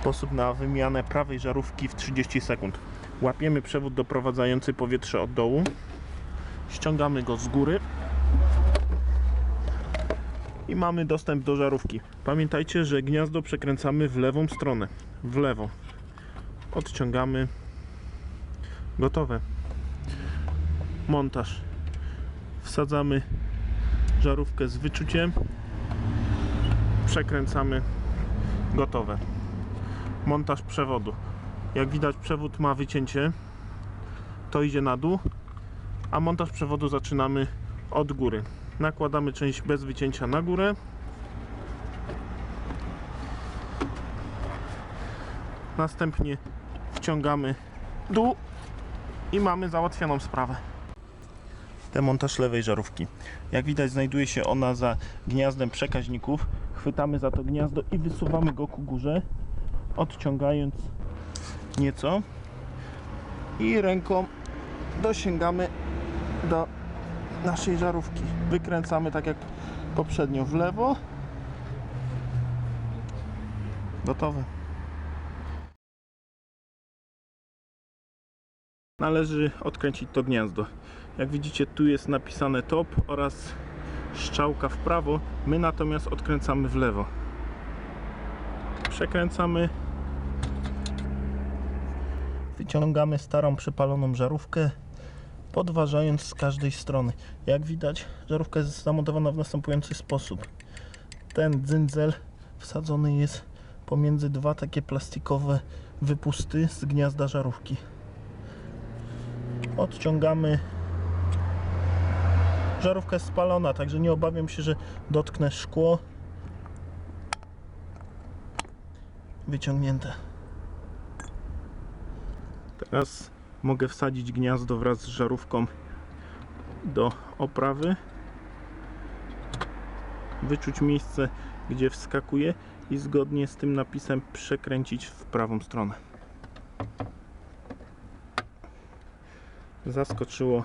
Sposób na wymianę prawej żarówki w 30 sekund. Łapiemy przewód doprowadzający powietrze od dołu. Ściągamy go z góry. I mamy dostęp do żarówki. Pamiętajcie, że gniazdo przekręcamy w lewą stronę. W lewo. Odciągamy. Gotowe. Montaż. Wsadzamy żarówkę z wyczuciem. Przekręcamy. Gotowe. Montaż przewodu. Jak widać przewód ma wycięcie. To idzie na dół. A montaż przewodu zaczynamy od góry. Nakładamy część bez wycięcia na górę. Następnie wciągamy dół i mamy załatwioną sprawę. Demontaż lewej żarówki. Jak widać znajduje się ona za gniazdem przekaźników. Chwytamy za to gniazdo i wysuwamy go ku górze, odciągając nieco i ręką dosięgamy do naszej żarówki. Wykręcamy tak jak poprzednio w lewo. Gotowe. Należy odkręcić to gniazdo. Jak widzicie, tu jest napisane top oraz strzałka w prawo. My natomiast odkręcamy w lewo. Przekręcamy. Wyciągamy starą przypaloną żarówkę, podważając z każdej strony. Jak widać, żarówka jest zamontowana w następujący sposób. Ten dzyndzel wsadzony jest pomiędzy dwa takie plastikowe wypusty z gniazda żarówki odciągamy. Żarówka jest spalona, także nie obawiam się, że dotknę szkło. Wyciągnięte. Teraz mogę wsadzić gniazdo wraz z żarówką do oprawy. Wyczuć miejsce, gdzie wskakuje i zgodnie z tym napisem przekręcić w prawą stronę. zaskoczyło